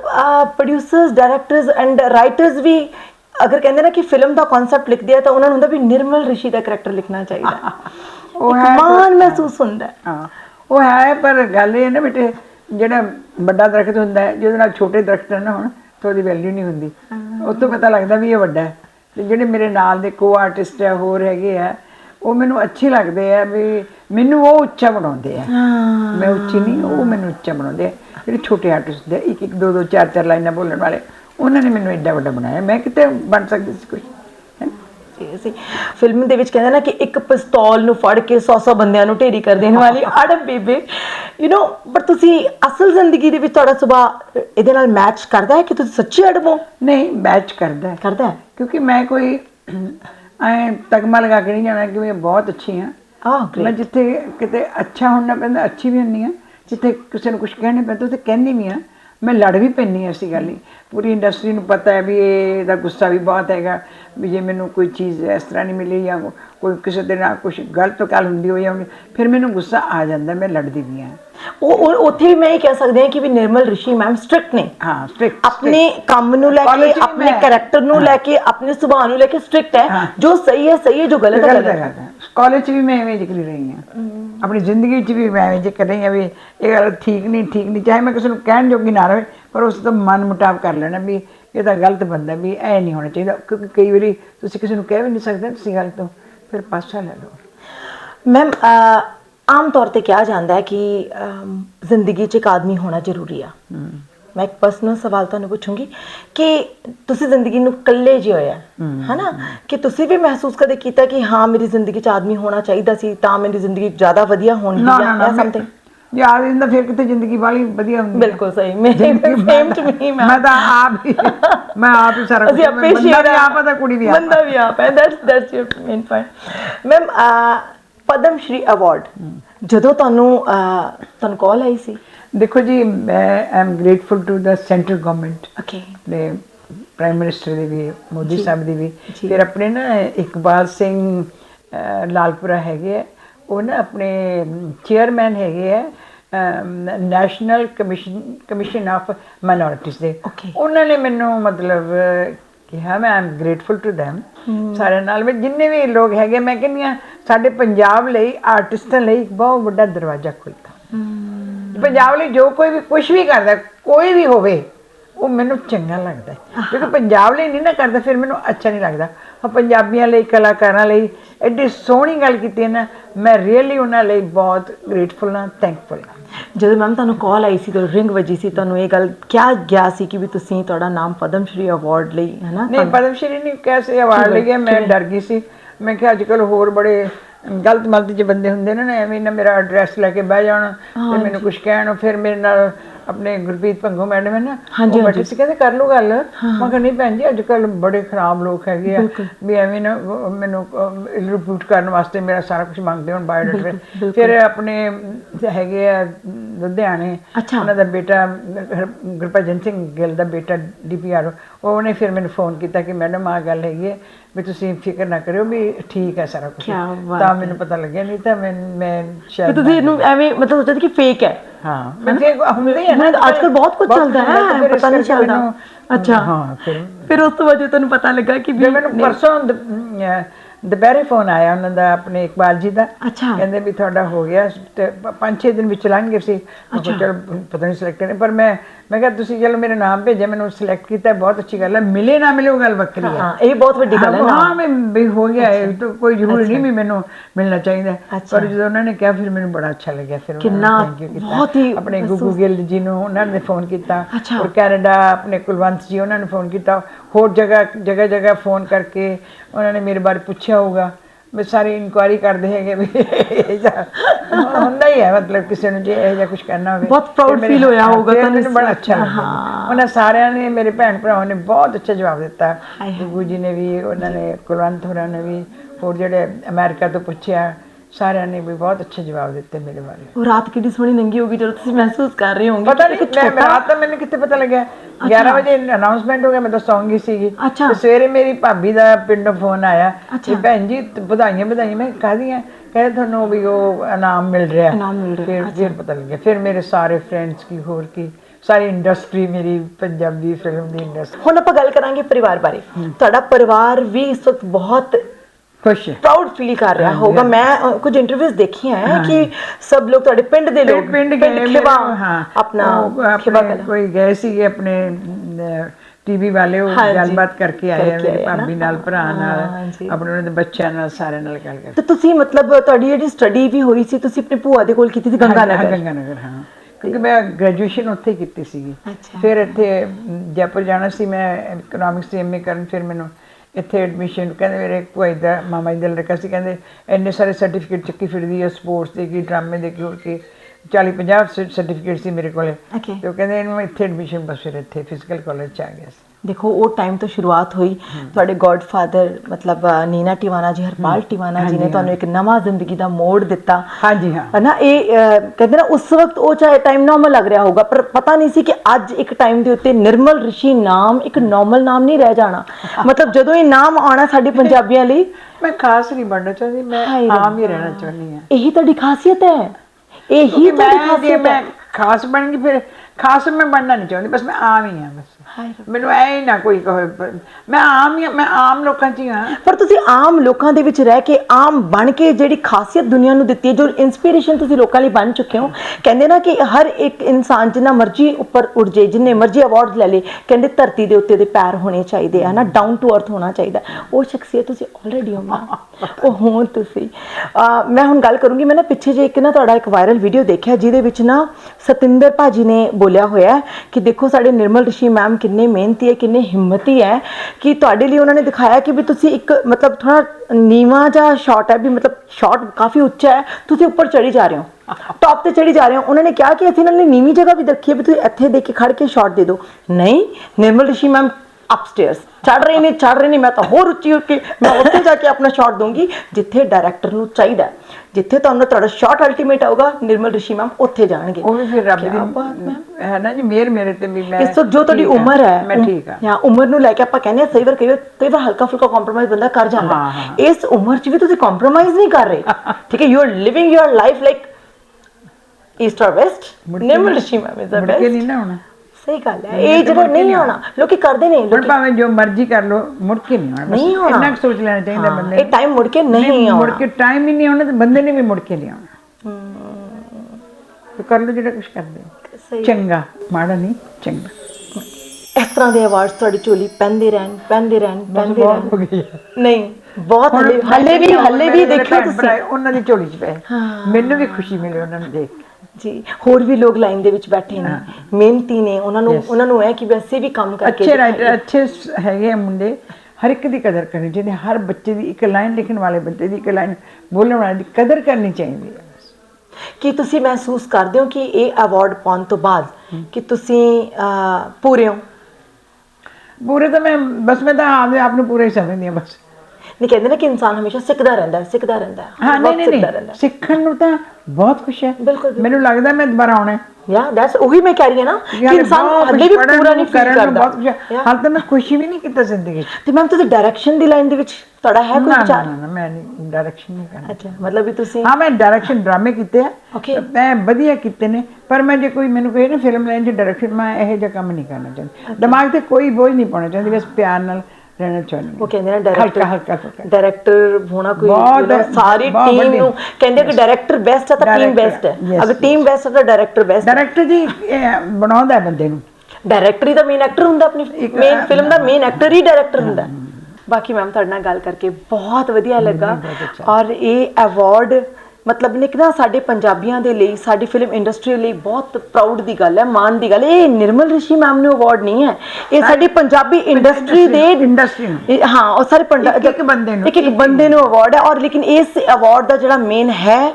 ਪ੍ਰੋਡਿਊਸਰਸ ਡਾਇਰੈਕਟਰਸ ਐਂਡ ਰਾਈਟਰਸ ਵੀ ਅਗਰ ਕਹਿੰਦੇ ਨਾ ਕਿ ਫਿਲਮ ਦਾ ਕਨਸੈਪਟ ਲਿਖਦੇ ਆ ਤਾਂ ਉਹਨਾਂ ਨੂੰ ਹੁੰਦਾ ਵੀ ਨਿਰਮਲ ਰਿਸ਼ੀ ਦਾ ਕਰੈਕਟਰ ਲਿਖਣਾ ਚਾਹੀਦਾ *laughs* ਉਹ ਹੈ ਮਾਣ ਮਹਿਸੂਸ ਹੁੰਦਾ ਹੈ। ਉਹ ਹੈ ਪਰ ਗੱਲ ਇਹ ਨਾ ਬੇਟੇ ਜਿਹੜਾ ਵੱਡਾ ਦਰਖਤ ਹੁੰਦਾ ਜਿਹਦੇ ਨਾਲ ਛੋਟੇ ਦਰਖਤ ਨਾ ਹੋਣ ਤਾਂ ਉਹਦੀ ਵੈਲਿਊ ਨਹੀਂ ਹੁੰਦੀ। ਉਹ ਤੋਂ ਪਤਾ ਲੱਗਦਾ ਵੀ ਇਹ ਵੱਡਾ ਹੈ। ਤੇ ਜਿਹੜੇ ਮੇਰੇ ਨਾਲ ਦੇ ਕੋ ਆਰਟਿਸਟ ਹੈ ਹੋਰ ਹੈਗੇ ਆ ਉਹ ਮੈਨੂੰ ਅੱਛੇ ਲੱਗਦੇ ਆ ਵੀ ਮੈਨੂੰ ਉਹ ਉੱਚਾ ਬਣਾਉਂਦੇ ਆ। ਮੈਂ ਉੱਚੀ ਨਹੀਂ ਉਹ ਮੈਨੂੰ ਉੱਚਾ ਬਣਾਉਂਦੇ ਆ। ਜਿਹੜੇ ਛੋਟੇ ਆਰਟਿਸਟ ਦੇ ਇੱਕ ਇੱਕ ਦੋ ਦੋ ਚਾਰ ਚਾਰ ਲਾਈਨਾਂ ਬੋਲਣ ਵਾਲੇ ਉਹਨਾਂ ਨੇ ਮੈਨੂੰ ਐਡਾ ਵੱਡਾ ਬਣਾਇਆ। ਮੈਂ ਕਿਤੇ ਬਣ ਸਕਦੀ ਸੀ ਕੁਝ ਤੇ ਅਸੀਂ ਫਿਲਮ ਦੇ ਵਿੱਚ ਕਹਿੰਦੇ ਨਾ ਕਿ ਇੱਕ ਪਿਸਤੌਲ ਨੂੰ ਫੜ ਕੇ 100-100 ਬੰਦਿਆਂ ਨੂੰ ਢੇਰੀ ਕਰ ਦੇਣ ਵਾਲੀ। ਅੜਬ ਬੇਬੇ ਯੂ نو ਪਰ ਤੁਸੀਂ ਅਸਲ ਜ਼ਿੰਦਗੀ ਦੇ ਵਿੱਚ ਤੁਹਾਡਾ ਸੁਭਾਅ ਇਹਦੇ ਨਾਲ ਮੈਚ ਕਰਦਾ ਹੈ ਕਿ ਤੁਸੀਂ ਸੱਚੀ ਅੜਬ ਹੋ? ਨਹੀਂ ਮੈਚ ਕਰਦਾ ਹੈ। ਕਰਦਾ ਹੈ? ਕਿਉਂਕਿ ਮੈਂ ਕੋਈ *clears throat* ਐ ਤਗਮਾ ਲਗਾ ਕੇ ਨਹੀਂ ਜਾਣਾ ਕਿ ਮੈਂ ਬਹੁਤ ਅੱਛੀ ਹਾਂ। ਆਹ ਮੈਂ ਜਿੱਥੇ ਕਿਤੇ ਅੱਛਾ ਹੋਣਾ ਪੈਂਦਾ ਅੱਛੀ ਵੀ ਹੁੰਨੀ ਆ ਜਿੱਥੇ ਕਿਸੇ ਨੂੰ ਕੁਝ ਕਹਿਣੇ ਪੈਂਦਾ ਉੱਥੇ ਕਹਿੰਦੀ ਵੀ ਆ ਮੈਂ ਲੜ ਵੀ ਪੈਂਦੀ ਹਾਂ ਐਸੀ ਗੱਲ ਨਹੀਂ। ਪੂਰੀ ਇੰਡਸਟਰੀ ਨੂੰ ਪਤਾ ਹੈ ਵੀ ਇਹਦਾ ਗੁੱਸਾ ਵੀ ਬਹੁਤ ਹੈਗਾ। ਵੀ ਜੇ ਮੈਨੂੰ ਕੋਈ ਚੀਜ਼ ਇਸ ਤਰ੍ਹਾਂ ਨਹੀਂ ਮਿਲੀ ਜਾਂ ਕੋਈ ਕਿਸੇ ਦੇ ਨਾਲ ਕੁਝ ਗਲਤ ਗੱਲ ਹੁੰਦੀ ਹੋਈ ਜਾਂ ਫਿਰ ਮੈਨੂੰ ਗੁੱਸਾ ਆ ਜਾਂਦਾ ਮੈਂ ਲੜਦੀ ਵੀ ਹਾਂ। ਉਹ ਉਹ- ਉੱਥੇ ਵੀ ਮੈਂ ਇਹ ਕਹਿ ਸਕਦੀ ਹਾਂ ਕਿ ਵੀ ਨਿਰਮਲ ਰਿਸ਼ੀ ਮੈਮ ਸਟ੍ਰਿਕਟ ਨੇ। ਹਾਂ ਸਟ੍ਰਿਕਟ ਆਪਣੇ ਕੰਮ ਨੂੰ ਲੈ College ਕੇ ਚ ਵੀ ਆਪਣੇ ਮੈਂ- ਕੈਰੈਕਟਰ ਨੂੰ ਲੈ ਕੇ ਆਪਣੇ ਸੁਭਾਅ ਨੂੰ ਲੈ ਕੇ ਸਟ੍ਰਿਕਟ ਹੈ। ਹਾਂ। ਜੋ ਸਹੀ ਹੈ ਸਹੀ ਹੈ ਜੋ ਗਲਤ ਹੈ ਗਲਤ ਗਲਤ ਹੈ ਹੈ। ਕਾਲਜ 'ਚ ਵੀ ਮੈਂ ਐਵੇਂ ਜਿਕਰੀ ਰਹੀ ਹਾਂ। ਆਪਣੀ ਜ਼ਿੰਦਗੀ 'ਚ ਵੀ ਮੈਂ ਐਵੇਂ ਜਿਕਰ ਰਹੀ ਹਾਂ ਵੀ ਇਹ ਗੱਲ ਠੀਕ ਨਹੀਂ ਠੀਕ ਨਹੀਂ। ਚਾਹੇ ਮੈਂ ਕਿਸੇ ਨੂੰ ਕਹਿਣ ਜੋਗੀ ਨਾ ਰਹੇ ਪਰ ਉਸ ਤੋਂ ਮਨ ਮੁਟਾਵ ਕਰ ਲੈਣਾ ਵੀ ਇਹ ਤਾਂ ਗਲਤ ਬੰਦਾ ਵੀ ਐ ਨਹੀਂ ਹੋਣਾ ਚਾਹੀਦਾ। ਕਿਉਂਕਿ ਕਈ ਵਾਰੀ ਤੁਸੀਂ ਕਿਸੇ ਨੂੰ ਕਹਿ ਵੀ ਨਹੀਂ ਸਕਦੇ ਤੁਸੀਂ ਗੱਲ ਤੋਂ ਫਿਰ ਪਾਸਾ ਲੈ ਲਓ। ਮੈਮ ਆਮ ਤੌਰ ਤੇ ਕਿਹਾ ਜਾਂਦਾ ਹੈ ਕਿ ਜ਼ਿੰਦਗੀ 'ਚ ਇੱਕ ਆਦਮੀ ਹੋਣਾ ਜ਼ਰੂਰੀ ਆ। ਮੈਂ ਇੱਕ ਪਰਸਨਲ ਸਵਾਲ ਤੁਹਾਨੂੰ ਪੁੱਛੂੰਗੀ ਕਿ ਤੁਸੀਂ ਜ਼ਿੰਦਗੀ ਨੂੰ ਇਕੱਲੇ ਜਿਉਇਆ ਹਨਾ? ਕਿ ਤੁਸੀਂ ਵੀ ਮਹਿਸੂਸ ਕਦੇ ਕੀਤਾ ਕਿ ਹਾਂ ਮੇਰੀ ਜ਼ਿੰਦਗੀ 'ਚ ਆਦਮੀ ਹੋਣਾ ਚਾਹੀਦਾ ਸੀ ਤਾਂ ਮੇਰੀ ਜ਼ਿੰਦਗੀ ਜ਼ਿਆਦਾ ਵਧੀਆ ਹੋਣੀ ਨਾ ਜਾਂ ਯਾਰ ਇਹਦਾ ਫਿਰ ਕਿਤੇ ਜ਼ਿੰਦਗੀ ਵਾਲੀ ਵਧੀਆ ਹੁੰਦੀ ਹੈ। ਬਿਲਕੁਲ ਸਹੀ। ਜ਼ਿੰਦਗੀ ਸੇਮ ਟੂ ਮੀ ਮੈਂ ਮੈਂ ਤਾਂ ਆਪ ਹੀ ਮੈਂ ਆਪ ਹੀ ਸਾਰਾ ਅਸੀਂ ਆਪੇ ਬੰਦਾ ਸ਼ੇਰ ਵੀ ਆਪ ਤਾਂ ਕੁੜੀ ਵੀ ਆਪ ਬੰਦਾ ਵੀ ਆਪ ਹੈ। That's that's your main point ma'am Padma Shri award ਜਦੋਂ ਤੁਹਾਨੂੰ ਅਹ, ਤੁਹਾਨੂੰ ਕਾਲ ਆਈ ਸੀ? ਦੇਖੋ ਜੀ ਮੈਂ am grateful to the central government okay ਨੇ ਪ੍ਰਾਈਮ ਮਿਨਿਸਟਰ ਦੀ ਵੀ ਮੋਦੀ ਸਾਹਿਬ ਦੀ ਵੀ। ਜੀ। ਫਿਰ ਆਪਣੇ ਨਾ ਇਕਬਾਲ ਸਿੰਘ ਅਹ, ਲਾਲਪੁਰਾ ਹੈਗੇ ਆ। ਉਹ ਨਾ ਆਪਣੇ ਚੇਅਰਮੈਨ ਹੈਗੇ ਆ। National commission commission of minorities ਦੇ. ਉਹਨਾਂ ਨੇ ਮੈਨੂੰ ਮਤਲਬ ਕਿਹਾ ਮੈਂ ਆਮ ਗ੍ਰੇਟਫੁਲ ਟੂ them ਸਾਰਿਆਂ ਨਾਲ ਵੀ ਜਿੰਨੇ ਵੀ ਲੋਕ ਹੈਗੇ ਮੈਂ ਕਹਿੰਦੀ ਹਾਂ ਸਾਡੇ ਪੰਜਾਬ ਲਈ ਆਰਟਿਸਟਾਂ ਲਈ ਇੱਕ ਬਹੁਤ ਵੱਡਾ ਦਰਵਾਜ਼ਾ ਖੁੱਲ੍ਹਤਾ ਪੰਜਾਬ ਲਈ ਜੋ ਕੋਈ ਵੀ ਕੁਝ ਵੀ ਕਰਦਾ ਕੋਈ ਵੀ ਹੋਵੇ ਉਹ ਮੈਨੂੰ ਚੰਗਾ ਲੱਗਦਾ। ਕਿਉਂਕਿ ਪੰਜਾਬ ਲਈ ਨਹੀਂ ਨਾ ਕਰਦਾ ਫਿਰ ਮੈਨੂੰ ਅੱਛਾ ਨਹੀਂ ਲੱਗਦਾ। ਹਾਂ ਪੰਜਾਬੀਆਂ ਲਈ ਕਲਾਕਾਰਾਂ ਲਈ ਐਡੀ ਸੋਹਣੀ ਗੱਲ ਕੀਤੀ ਹੈ ਨਾ ਮੈਂ ਰੀਅਲੀ ਉਹਨਾਂ ਲਈ ਬਹੁਤ ਗ੍ਰੇਟਫੁਲ ਹਾਂ ਥੈਂਕਫੁਲ ਹਾਂ। ਜਦੋਂ ਮੈਮ ਤੁਹਾਨੂੰ ਕਾਲ ਆਈ ਸੀ ਜਦੋਂ ਰਿੰਗ ਵੱਜੀ ਸੀ ਤੁਹਾਨੂੰ ਇਹ ਗੱਲ ਕਿਹਾ ਗਿਆ ਸੀ ਕਿ ਵੀ ਤੁਸੀਂ ਤੁਹਾਡਾ ਨਾਮ ਪਦਮ ਸ਼੍ਰੀ ਅਵਾਰਡ ਲਈ ਹੈ ਨਾ? ਨਹੀਂ ਪਦਮ ਸ਼੍ਰੀ ਨਹੀਂ ਕੈਸੇ ਅਵਾਰਡ ਲਈ ਹੈ ਮੈਂ ਡਰ ਗਈ ਸੀ। ਮੈਂ ਕਿਹਾ ਅੱਜ ਕੱਲ ਹੋਰ ਬੜੇ ਗਲਤ ਮਲਤ ਜਿਹੇ ਬੰਦੇ ਹੁੰਦੇ ਨੇ ਨਾ ਐਵੇਂ ਨਾ ਮੇਰਾ ਐਡਰੈਸ ਲੈ ਕੇ ਬਹਿ ਜਾਣ ਤੇ ਮੈਨੂੰ ਕੁਝ ਕਹਿਣ ਫਿਰ ਮੇਰੇ ਨਾਲ ਆਪਣੇ ਗੁਰਪ੍ਰੀਤ ਭੰਗੋ ਮੈਡਮ ਹੈ ਨਾ ਉਹ ਬੈਠੇ ਸੀ ਕਹਿੰਦੇ ਕਰ ਲਓ ਗੱਲ। ਮੈਂ ਕਿਹਾ ਨਹੀਂ ਭੈਣ ਜੀ ਅੱਜ ਕੱਲ ਬੜੇ ਖਰਾਬ ਲੋਕ ਹੈਗੇ ਆ ਵੀ ਐਵੇਂ ਨਾ ਮੈਨੂੰ ਰਿਪੋਰਟ ਕਰਨ ਵਾਸਤੇ ਮੇਰਾ ਸਾਰਾ ਕੁਝ ਮੰਗਦੇ ਹੁਣ ਬਾਇਓਡਾਟਾ ਫਿਰ ਆਪਣੇ ਹੈਗੇ ਆ ਲੁਧਿਆਣੇ। ਉਹਨਾਂ ਦਾ ਬੇਟਾ ਗੁਰ- ਗੁਰਭਜਨ ਸਿੰਘ ਗਿੱਲ ਦਾ ਬੇਟਾ ਡੀਪੀਆਰ ਉਹਨੇ ਫਿਰ ਮੈਨੂੰ ਫੋਨ ਕੀਤਾ ਕਿ ਮੈਡਮ ਆ ਗੱਲ ਹੈਗੀ ਹੈ ਵੀ ਤੁਸੀਂ ਫਿਕਰ ਨਾ ਕਰਿਓ ਵੀ ਠੀਕ ਹੈ ਸਾਰਾ ਕੁਝ ਤਾਂ ਮੈਨੂੰ ਪਤਾ ਲੱਗਿਆ ਨਹੀਂ ਤਾਂ ਮੈਂ ਮੈਂ ਸ਼ਾਇਦ ਤੁਸੀਂ ਇਹਨੂੰ ਐਵੇਂ ਮਤਲਬ ਸੋਚਦੇ ਕਿ ਫੇਕ ਹੈ। ਹਾਂ ਮੈਂ ਫਿਰ ਹੁੰਦੇ ਹੀ ਹੈ ਨਾ। ਅੱਜ ਬਹੁਤ ਕੁਝ ਚੱਲਦਾ ਹੈ, ਪਤਾ ਨਹੀਂ ਚੱਲਦਾ। ਅੱਛਾ। ਹਾਂ ਫਿਰ ਉਸ ਤੋਂ ਬਾਅਦ ਤੁਹਾਨੂੰ ਪਤਾ ਲੱਗਾ ਕਿ ਵੀ ਮੈਨੂੰ ਪਰਸੋਂ ਦੁਪਹਿਰੇ ਫੋਨ ਆਇਆ ਉਹਨਾਂ ਦਾ ਆਪਣੇ ਇਕਬਾਲ ਜੀ ਦਾ। ਕਹਿੰਦੇ ਵੀ ਤੁਹਾਡਾ ਹੋ ਗਿਆ ਤੇ ਪ- ਪੰਜ ਛੇ ਦਿਨ ਵਿੱਚ ਲੰਘ ਗਏ ਸੀ। ਚਲ ਪਤਾ ਨਹੀਂ ਸਿਲੈਕਟ ਨੇ ਪਰ ਮੈਂ ਮੈਂ ਕਿਹਾ ਤੁਸੀਂ ਚਲੋ ਮੇਰਾ ਨਾਮ ਭੇਜਿਆ ਮੈਨੂੰ ਸਿਲੈਕਟ ਕੀਤਾ ਬਹੁਤ ਅੱਛੀ ਗੱਲ ਹੈ। ਮਿਲੇ ਨਾ ਮਿਲੇ ਉਹ ਗੱਲ ਵੱਖਰੀ ਹੈ। ਹਾਂ ਇਹ ਬਹੁਤ ਵੱਡੀ ਗੱਲ ਹੈ ਹਾਂ ਨਾ। ਮੈਂ ਵੀ ਹੋ ਗਿਆ ਇਹ ਤਾਂ ਕੋਈ ਜ਼ਰੂਰੀ ਨਹੀਂ ਵੀ ਮੈਨੂੰ ਮਿਲਣਾ ਚਾਹੀਦਾ। ਪਰ ਜਦੋਂ ਉਹਨਾਂ ਨੇ ਕਿਹਾ ਫਿਰ ਮੈਨੂੰ ਬੜਾ ਅੱਛਾ ਲੱਗਿਆ ਫਿਰ ਕਿੰਨਾ। ਬਹੁਤ ਹੀ ਆਪਣੇ ਗੁੱਗੂ ਗਿੱਲ ਜੀ ਨੂੰ ਉਹਨਾਂ ਨੇ ਫੋਨ ਕੀਤਾ। ਔਰ ਕੈਨੇਡਾ ਆਪਣੇ ਕੁਲਵੰਤ ਜੀ ਉਹਨਾਂ ਨੇ ਫੋਨ ਕੀਤਾ। ਹੋਰ ਜਗ੍ਹਾ ਜਗ੍ਹਾ ਜਗ੍ਹਾ ਫੋਨ ਕਰਕੇ ਉਹਨਾਂ ਨੇ ਮੇਰੇ ਬਾਰੇ ਪੁੱਛਿਆ ਹੋਊਗਾ। ਮੈਂ ਸਾਰੀ ਇਨਕੁਆਇਰੀ ਕਰਦੇ ਹੈਗੇ ਵੀ ਇਹ ਜਿਹਾ ਹੁੰਦਾ ਹੀ ਹੈ ਮਤਲਬ ਕਿਸੇ ਨੂੰ ਜੇ ਇਹ ਜਿਹਾ ਕੁਝ ਕਰਨਾ ਹੋਵੇ ਬਹੁਤ ਮੇਰੇ- feel ਹੋਇਆ ਹੋਊਗਾ ਤੁਹਾਨੂੰ ਮੈਨੂੰ ਬੜਾ ਅੱਛਾ। ਲੱਗਾ ਹਾਂ। ਉਹਨਾਂ ਸਾਰਿਆਂ ਨੇ ਮੇਰੇ ਭੈਣ ਭਰਾਵਾਂ ਨੇ ਬਹੁਤ ਅੱਛਾ ਜਵਾਬ ਦਿੱਤਾ। ਗੁੱਗੂ ਜੀ ਨੇ ਵੀ ਉਹਨਾਂ ਨੇ ਕੁਲਵੰਤ ਹੋਰਾਂ ਨੇ ਵੀ ਹੋਰ ਜਿਹੜੇ ਅਮਰੀਕਾ ਤੋਂ ਪੁੱਛਿਆ ਸਾਰਿਆਂ ਨੇ ਵੀ ਬਹੁਤ ਅੱਛੇ ਜਵਾਬ ਦਿੱਤੇ ਮੇਰੇ ਬਾਰੇ। ਉਹ ਰਾਤ ਕਿੰਨੀ ਸੋਹਣੀ ਲੰਗੀ ਹੋਗੀ ਜਦੋਂ ਤੁਸੀਂ ਮਹਿਸੂਸ ਕਰ ਰਹੇ ਹੋਵੋਗੇ ਪਤਾ ਨਹੀਂ ਮੈਂ ਰਾਤ ਤਾਂ ਮੈਨੂੰ ਕਿੱਥੇ ਪਤਾ ਲੱਗਿਆ? 11 ਵਜੇ ਅਨਾਉਂਸਮੈਂਟ ਹੋ ਗਿਆ ਮੈਂ ਤਾਂ ਸੌਂਗੀ। ਤੇ ਸਵੇਰੇ ਮੇਰੀ ਭਾਬੀ ਦਾ ਪਿੰਡੋਂ ਫੋਨ ਆਇਆ। ਕਿ ਭੈਣ ਜੀ ਵਧਾਈਆਂ ਵਧਾਈਆਂ। ਮੈਂ ਕਾਹਦੀਆਂ? ਕਹਿੰਦੇ ਤੁਹਾਨੂੰ ਵੀ ਉਹ ਇਨਾਮ ਮਿਲ ਰਿਹਾ। ਇਨਾਮ ਮਿਲ ਰਿਹਾ, ਫਿਰ ਫਿਰ ਪਤਾ ਲੱਗਿਆ। ਫਿਰ ਮੇਰੇ ਸਾਰੇ ਫਰੈਂਡਸ ਕੀ ਹੋਰ ਕੀ। ਸਾਰੀ ਇੰਡਸਟਰੀ ਮੇਰੀ ਪੰਜਾਬੀ ਫਿਲਮ ਦੀ ਇੰਡਸਟਰੀ ਹੁਣ ਆਪਾਂ ਗੱਲ ਕਰਾਂਗੇ ਪਰਿਵਾਰ ਬਾਰੇ। ਤੁਹਾਡਾ ਪਰਿਵਾਰ ਵੀ ਇਸ ਵਕਤ ਬਹੁਤ ਖੁਸ਼ ਹੈ। ਪ੍ਰਾਊਡ ਫੀਲ ਕਰ ਰਿਹਾ ਹੋਗਾ ਮੈਂ ਕੁਝ ਇੰਟਰਵਿਊਜ਼ ਦੇਖੀਆਂ ਹੈ ਕਿ ਸਭ ਲੋਕ ਤੁਹਾਡੇ ਪਿੰਡ ਦੇ ਲੋਕ ਪਿੰਡ ਗਏ ਖਿਵਾ ਹਾਂ। ਆਪਣਾ ਖਿਵਾ ਕੋਈ ਗਏ ਸੀਗੇ ਆਪਣੇ ਟੀਵੀ ਵਾਲੇ ਉਹ ਗੱਲਬਾਤ ਕਰਕੇ ਆਏ ਆ ਮੇਰੇ ਭਾਬੀ। ਨਾਲ ਭਰਾ ਨਾਲ। ਆਪਣੇ ਉਹਨਾਂ ਦੇ ਬੱਚਿਆਂ ਨਾਲ ਸਾਰਿਆਂ ਨਾਲ ਗੱਲ ਕਰਕੇ। ਤੇ ਤੁਸੀਂ ਮਤਲਬ ਤੁਹਾਡੀ ਜਿਹੜੀ ਸਟੱਡੀ ਵੀ ਹੋਈ ਸੀ ਤੁਸੀਂ ਆਪਣੇ ਭੂਆ ਦੇ ਕੋਲ ਕੀਤੀ ਸੀ ਗੰਗਾ ਹਾਂ, ਨਗਰ ਗੰਗਾ ਨਗਰ ਹਾਂ। ਕਿਉਂਕਿ ਮੈਂ ਗ੍ਰੈਜੂਏਸ਼ਨ ਉੱਥੇ ਹੀ ਕੀਤੀ ਅੱਛਾ। ਫਿਰ ਇੱਥੇ ਜੈਪੁਰ ਜਾਣਾ ਸੀ ਮੈਂ ਇਕਨੋਮਿਕਸ ਦੀ ਐਮਏ ਕਰਨ ਫਿਰ ਮੈਨੂੰ ਇੱਥੇ ਐਡਮਿਸ਼ਨ ਕਹਿੰਦੇ ਮੇਰੇ ਕੋਈ ਦਾ ਮਾਮਾ ਜੀ ਦਾ ਲੜਕਾ ਸੀ ਕਹਿੰਦੇ ਇੰਨੇ ਸਾਰੇ ਸਰਟੀਫਿਕੇਟ ਚੱਕੀ ਫਿਰਦੀ ਹੈ ਸਪੋਰਟਸ ਦੇ ਕੀ ਡਰਾਮੇ ਦੇ ਕੀ ਹੋਰ ਕੀ। 40 50 ਸਰਟੀਫਿਕੇਟ ਸੀ ਮੇਰੇ ਕੋਲੇ. ਤੇ ਉਹ ਕਹਿੰਦੇ ਇਹਨੂੰ ਇੱਥੇ ਐਡਮਿਸ਼ਨ ਬਸ ਫਿਰ ਇੱਥੇ ਫਿਜ਼ੀਕਲ ਕਾਲਜ ਚ ਆ ਗਿਆ ਸੀ। ਦੇਖੋ ਉਹ ਟਾਈਮ ਤੋਂ ਸ਼ੁਰੂਆਤ ਹੋਈ। ਤੁਹਾਡੇ ਗॉडਫਾਦਰ ਮਤਲਬ ਨੀਨਾ ਟਿਵਾਣਾ ਜੀ ਹਰਪਾਲ ਟਿਵਾਣਾ ਜੀ ਨੇ ਤੁਹਾਨੂੰ ਇੱਕ ਨਵਾਂ ਜ਼ਿੰਦਗੀ ਦਾ ਮੋੜ ਦਿੱਤਾ। ਹਾਂਜੀ ਹਾਂ। ਹਨਾ ਇਹ ਕਹਿੰਦੇ ਨਾ ਉਸ ਵਕਤ ਉਹ ਚਾਹੇ ਟਾਈਮ ਨਾਰਮਲ ਲੱਗ ਰਿਹਾ ਹੋਊਗਾ ਪਰ ਪਤਾ ਨਹੀਂ ਸੀ ਕਿ ਅੱਜ ਇੱਕ ਟਾਈਮ ਦੇ ਉੱਤੇ ਨਿਰਮਲ ਰਿਸ਼ੀ ਨਾਮ ਇੱਕ ਨਾਰਮਲ ਨਾਮ ਨਹੀਂ ਰਹਿ ਜਾਣਾ। ਮਤਲਬ ਜਦੋਂ ਇਹ ਨਾਮ ਆਣਾ ਸਾਡੇ ਪੰਜਾਬੀਆਂ ਲਈ। ਮੈਂ ਖਾਸ ਨਹੀਂ ਬਣਨਾ ਚਾਹੁੰਦੀ ਮੈਂ ਆਮ ਹੀ। ਰਹਿਣਾ ਚਾਹੁੰਦੀ ਹਾਂ। ਇਹੀ ਤੁਹਾਡੀ ਖਾਸੀਅਤ ਹੈ। ਇਹੀ ਤੁਹਾਡੀ ਖਾਸੀਅਤ ਹੈ। ਖਾਸ ਬਣ ਗਈ ਫਿਰ ਖਾਸ ਮੈਂ ਬਣਨਾ ਨਹੀਂ ਚਾਹੁੰਦੀ ਬਸ ਮੈਂ ਆਮ ਹੀ ਹਾਂ ਬਸ। ਮੈਨੂੰ ਐ ਨਾ ਕੋਈ ਕਹੇ ਮੈਂ ਆਮ ਹੀ ਮੈਂ ਆਮ ਲੋਕਾਂ 'ਚ ਹੀ ਹਾਂ। ਪਰ ਤੁਸੀਂ ਆਮ ਲੋਕਾਂ ਦੇ ਵਿੱਚ ਰਹਿ ਕੇ ਆਮ ਬਣ ਕੇ ਜਿਹੜੀ ਖਾਸੀਅਤ ਦੁਨੀਆ ਨੂੰ ਦਿੱਤੀ ਹੈ ਜੋ ਇਨਸਪੀਰੇਸ਼ਨ ਤੁਸੀਂ ਲੋਕਾਂ ਲਈ ਬਣ ਚੁੱਕੇ ਹੋ ਕਹਿੰਦੇ ਨਾ ਕਿ ਹਰ ਇੱਕ ਇਨਸਾਨ ਜਿੰਨਾ ਮਰਜ਼ੀ ਉੱਪਰ ਉੱਡ ਜੇ ਜਿੰਨੇ ਮਰਜ਼ੀ ਅਵਾਰਡ ਲੈ ਲੇ ਕਹਿੰਦੇ ਧਰਤੀ ਦੇ ਉੱਤੇ ਦੇ ਪੈਰ ਹੋਣੇ ਚਾਹੀਦੇ ਆ ਨਾ ਡਾਊਨ ਟੂ ਅਰਥ ਹੋਣਾ ਚਾਹੀਦਾ। ਉਹ ਸ਼ਖਸੀਅਤ ਤੁਸੀਂ ਆਲਰੇਡੀ ਹੋ ਨਾ ਉਹ ਹੋ ਤੁਸੀਂ। ਮੈਂ ਹੁਣ ਗੱਲ ਕਰੂੰਗੀ ਮੈਂ ਨਾ ਪਿੱਛੇ ਜੇ ਇੱਕ ਨਾ ਤੁਹਾਡਾ ਇੱਕ ਵਾਇਰਲ ਵੀਡੀਓ ਦੇਖਿਆ ਜਿਹਦੇ ਵਿੱਚ ਨਾ ਸਤਿੰਦਰ ਭਾਜੀ ਨੇ ਬੋਲਿਆ ਹੋਇਆ ਕਿ ਦੇਖੋ ਸਾਡੇ ਨਿਰਮਲ ਰਿਸ਼ੀ ਮੈਮ ਕਿੰਨੇ ਮਿਹਨਤੀ ਹੈ, ਕਿੰਨੇ ਹਿੰਮਤੀ ਹੈ ਕਿ ਤੁਹਾਡੇ ਲਈ ਉਹਨਾਂ ਨੇ ਦਿਖਾਇਆ ਕਿ ਵੀ ਤੁਸੀਂ ਇੱਕ ਮਤਲਬ ਥੋੜਾ ਨੀਵਾ ਜਾਂ ਸ਼ਾਟ ਹੈ ਵੀ ਮਤਲਬ ਸ਼ਾਟ ਕਾਫੀ ਉੱਚਾ ਹੈ, ਤੁਸੀਂ ਉੱਪਰ ਚੜੀ ਜਾ ਰਹੇ ਹੋ ਟੌਪ ਤੇ ਚੜੀ ਜਾ ਰਹੇ ਹੋ। ਉਹਨਾਂ ਨੇ ਕਿਹਾ ਕਿ ਅਸੀਂ ਇਹਨਾਂ ਨੇ ਨੀਵੀਂ ਜਗ੍ਹਾ ਵੀ ਰੱਖੀ ਹੈ ਵੀ ਤੁਸੀਂ ਇੱਥੇ ਦੇ ਕੇ ਖੜ ਕੇ ਸ਼ਾਟ ਦੇ ਦਿਓ। ਨਹੀਂ, ਨਿਰਮਲ ਰਿਸ਼ੀ ਮੈਮ ਅਪਸਟੇਅਰਸ ਚੜ ਰਹੇ ਨੇ ਚੜ ਰਹੇ ਨੇ, ਮੈਂ ਤਾਂ ਹੋਰ ਉੱਚੀ ਉੱਠ ਕੇ, ਮੈਂ ਉੱਥੇ ਜਾ ਕੇ ਆਪਣਾ ਸ਼ਾਟ ਦੂੰਗੀ ਜਿੱਥੇ ਡਾਇਰੈਕਟਰ ਨੂੰ ਚਾਹੀਦਾ ਜਿੱਥੇ ਤੁਹਾਨੂੰ ਤੁਹਾਡਾ ਸ਼ਾਟ ਅਲਟੀਮੇਟ ਆਊਗਾ ਨਿਰਮਲ ਰਿਸ਼ੀ ਮੈਮ ਉੱਥੇ ਜਾਣਗੇ। ਉਹ ਵੀ ਫਿਰ ਰੱਬ ਦੀ ਬਾਤ ਹੈ। ਹੈ ਨਾ ਜੀ ਮੇਰ ਮੇਰੇ ਤੇ ਵੀ ਮੈਂ ਇਸ ਤੋਂ ਜੋ ਤੁਹਾਡੀ ਉਮਰ ਹੈ ਮੈਂ ਠੀਕ ਹਾਂ। ਜਾਂ ਉਮਰ ਨੂੰ ਲੈ ਕੇ ਆਪਾਂ ਕਹਿੰਦੇ ਆ ਕਈ ਵਾਰ ਕਈ ਵਾਰ ਕਈ ਵਾਰ ਹਲਕਾ ਫੁਲਕਾ ਕੰਪਰੋਮਾਈਜ਼ ਬੰਦਾ ਕਰ ਜਾਂਦਾ। ਇਸ ਉਮਰ 'ਚ ਵੀ ਤੁਸੀਂ ਕੰਪਰੋਮਾਈਜ਼ ਨਹੀਂ ਕਰ ਰਹੇ। *laughs* ਠੀਕ ਹੈ you are living your life like east or west Nirmal Rishi ma'am is the ਮੁੜ ਕੇ ਬੈਸਟ ਨਹੀਂ ਨਾ ਹੋਣਾ ਸਹੀ ਗੱਲ ਹੈ ਇਹ ਕੇ ਨਹੀਂ ਨਹੀਂ ਆਉਣਾ ਲੋਕੀ ਕਰਦੇ ਨੇ ਹੁਣ ਲੋਕੀ ਭਾਵੇਂ ਜੋ ਮਰਜ਼ੀ ਕਰ ਲੋ ਮੁੜ ਕੇ ਨਹੀਂ ਆਉਣਾ ਬਸ ਨਹੀਂ ਹੋਣਾ। ਇੰਨਾ ਕੁ ਸੋਚ ਲੈਣਾ ਚਾਹੀਦਾ ਬੰਦੇ ਇਹ time ਮੁੜ ਕੇ ਨਹੀਂ ਮੁੜ ਆਉਣਾ। ਕੇ ਟਾਈਮ ਹੀ ਨਹੀਂ ਆਉਣਾ ਤੇ ਬੰਦੇ ਨੇ ਵੀ ਮੁੜ ਕੇ ਨਹੀਂ ਆਉਣਾ। ਤੇ ਕਰ ਲੋ ਜਿਹੜਾ ਕੁਝ ਕਰਦੇ ਸਹੀ। ਚੰਗਾ ਮਾੜਾ ਨਹੀਂ ਚੰਗਾ। ਇਸ ਤਰ੍ਹਾਂ ਦੇ ਅਵਾਰਡਸ ਤੁਹਾਡੀ ਝੋਲੀ ਪੈਂਦੇ ਰਹਿਣ ਪੈਂਦੇ ਰਹਿਣ ਪੈਂਦੇ ਬਹੁਤ ਹੋ ਰਹਿਣ ਗਈ ਨਹੀਂ ਬਹੁਤ ਹਲੇ ਹਲੇ ਵੀ ਹਲੇ ਵੀ ਮੇਰੇ ਦੇਖਿਓ ਭੈਣ ਤੁਸੀਂ। ਉਹਨਾਂ ਦੀ ਝੋਲੀ 'ਚ ਪਏ। ਮੈਨੂੰ ਵੀ ਖੁਸ਼ੀ ਮਿਲੀ ਉਹਨਾਂ ਨੂੰ ਦੇਖ ਕੇ। ਜੀ ਹੋਰ ਵੀ ਲੋਕ ਲਾਈਨ ਦੇ ਵਿੱਚ ਬੈਠੇ ਨੇ। ਮਿਹਨਤੀ ਨੇ। ਉਹਨਾਂ ਨੂੰ. ਉਹਨਾਂ ਨੂੰ ਹੈ ਕਿ ਵੈਸੇ ਵੀ ਕੰਮ ਕਰਕੇ ਅੱਛੇ ਰਾਈਟਰ। ਅੱਛੇ ਹੈਗੇ ਆ ਮੁੰਡੇ। ਹਰ ਇੱਕ ਦੀ ਕਦਰ ਕਰਨੀ ਹੈ। ਹਰ ਬੱਚੇ ਦੀ ਇੱਕ ਲਾਈਨ ਲਿਖਣ ਵਾਲੇ ਬੱਚੇ ਦੀ ਇੱਕ ਲਾਈਨ ਬੋਲਣ ਵਾਲੇ ਦੀ ਕਦਰ ਕਰਨੀ ਚਾਹੀਦੀ ਹੈ। ਕੀ ਤੁਸੀਂ ਮਹਿਸੂਸ ਕਰਦੇ ਹੋ ਕਿ ਇਹ ਅਵਾਰਡ ਪਾਉਣ ਤੋਂ ਬਾਅਦ ਕਿ ਤੁਸੀਂ ਪੂਰੇ ਹੋ? ਪੂਰੇ ਤਾਂ ਮੈਂ ਬਸ ਮੈਂ ਤਾਂ ਆਪਦੇ ਆਪ ਨੂੰ ਪੂਰੇ ਸਮਝਦੀ ਹਾਂ ਬਸ। ਨਹੀਂ ਕਹਿੰਦੇ ਨਾ ਕਿ ਇਨਸਾਨ ਹਮੇਸ਼ਾ ਸਿੱਖਦਾ ਰਹਿੰਦਾ ਹੈ ਸਿੱਖਦਾ ਰਹਿੰਦਾ ਹੈ। ਹਾਂ ਨਹੀਂ ਬਹੁਤ ਨਹੀਂ ਸਿੱਖਦਾ ਨਹੀਂ। ਰਹਿੰਦਾ ਸਿੱਖਣ ਨੂੰ ਤਾਂ ਬਹੁਤ ਕੁਛ ਹੈ। ਬਿਲਕੁਲ, ਬਿਲਕੁਲ। ਮੈਨੂੰ ਲੱਗਦਾ ਮੈਂ ਦੁਬਾਰਾ ਆਉਣਾ ਹੈ। ਯਾ ਦੈਟਸ ਉਹੀ ਮੈਂ ਕਹਿ ਰਹੀ ਹਾਂ ਨਾ ਕਿ ਇਨਸਾਨ ਹੱਲੇ ਵੀ ਪੂਰਾ ਨਹੀਂ ਫੀਲ ਕਰਦਾ। Yeah. ਹਾਲੇ ਤਾਂ ਮੈਂ ਖੁਸ਼ੀ ਵੀ ਨਹੀਂ ਕੀਤਾ ਜ਼ਿੰਦਗੀ 'ਚ। ਤੇ ਮੈਮ ਤੁਸੀਂ ਡਾਇਰੈਕਸ਼ਨ ਦੀ ਲਾਈਨ ਦੇ ਵਿੱਚ ਤੁਹਾਡਾ ਹੈ ਕੋਈ ਨਾ ਨਾ ਵਿਚਾਰ? ਨਾ, ਨਾ ਮੈਂ ਨਹੀਂ ਡਾਇਰੈਕਸ਼ਨ ਨਹੀਂ ਕਰਨਾ। ਅੱਛਾ ਮਤਲਬ ਵੀ ਤੁਸੀਂ ਹਾਂ ਮੈਂ ਡਾਇਰੈਕਸ਼ਨ ਡਰਾਮੇ ਕੀਤੇ ਆ। Okay. ਮੈਂ ਵਧੀਆ ਕੀਤੇ ਨੇ ਪਰ ਮੈਂ ਜੇ ਕੋਈ ਮੈਨੂੰ ਕਹੇ ਨਾ ਫਿਲਮ ਲਾਈਨ 'ਚ ਡਾਇਰੈਕਸ਼ਨ ਮੈਂ ਇਹੋ ਜਿਹਾ ਕੰਮ ਨਹੀਂ ਕਰਨਾ ਚਾਹੁੰਦੀ। ਦਿਮਾਗ ਤੇ ਕੋਈ ਬੋਝ ਨਹੀਂ ਪਾਉਣਾ ਚਾਹੁੰਦੀ ਬਸ ਪਿਆਰ ਨਾਲ ਰਹਿਣਾ ਚਾਹੁੰਦੀ ਉਹ ਕਹਿੰਦੇ ਨੇ ਹਲਕਾ ਡਾਇਰੈਕਟਰ ਹਲਕਾ ਫੁਲਕਾ ਡਾਇਰੈਕਟਰ ਹੋਣਾ ਕੋਈ ਸਾਰੀ ਟੀਮ ਨੂੰ ਕਹਿੰਦੇ ਕਿ ਡਾਇਰੈਕਟਰ ਬੈਸਟ ਹੈ ਤਾਂ ਟੀਮ ਬੈਸਟ ਹੈ। ਅਗਰ ਟੀਮ ਬੈਸਟ ਹੈ ਤਾਂ ਡਾਇਰੈਕਟਰ ਬੈਸਟ ਡਾਇਰੈਕਟਰ ਜੀ ਬਣਾਉਂਦਾ ਹੈ ਬੰਦੇ ਨੂੰ। ਡਾਇਰੈਕਟਰ ਹੀ ਦਾ ਮੇਨ ਐਕਟਰ ਹੁੰਦਾ ਆਪਣੀ ਮੇਨ ਫਿਲਮ ਦਾ ਮੇਨ ਐਕਟਰ ਹੀ ਡਾਇਰੈਕਟਰ ਹੁੰਦਾ। ਬਾਕੀ ਮੈਮ ਤੁਹਾਡੇ ਨਾਲ ਗੱਲ ਕਰਕੇ ਬਹੁਤ ਵਧੀਆ ਲੱਗਾ। ਔਰ ਇਹ ਅਵਾਰਡ ਮਤਲਬ ਨੇ ਕਿ ਨਾ ਸਾਡੇ ਪੰਜਾਬੀਆਂ ਦੇ ਲਈ ਸਾਡੀ ਫਿਲਮ ਇੰਡਸਟਰੀ ਲਈ ਬਹੁਤ ਪ੍ਰਾਊਡ ਦੀ ਗੱਲ ਹੈ ਮਾਣ ਦੀ ਗੱਲ ਹੈ। ਇਹ ਨਿਰਮਲ ਰਿਸ਼ੀ ਮੈਮ ਨੂੰ ਅਵਾਰਡ ਨਹੀਂ ਹੈ। ਇਹ ਸਾਡੀ ਪੰਜਾਬੀ ਇੰਡਸਟਰੀ ਦੇ ਇੰਡਸਟਰੀ ਨੂੰ। ਹਾਂ ਉਹ ਸਾਰੇ ਇੱਕ- ਇੱਕ ਬੰਦੇ ਨੂੰ, ਇੱਕ ਇੱਕ ਬੰਦੇ ਨੂੰ ਅਵਾਰਡ ਹੈ। ਔਰ ਲੇਕਿਨ ਇਸ ਅਵਾਰਡ ਦਾ ਜਿਹੜਾ ਮੇਨ ਹੈ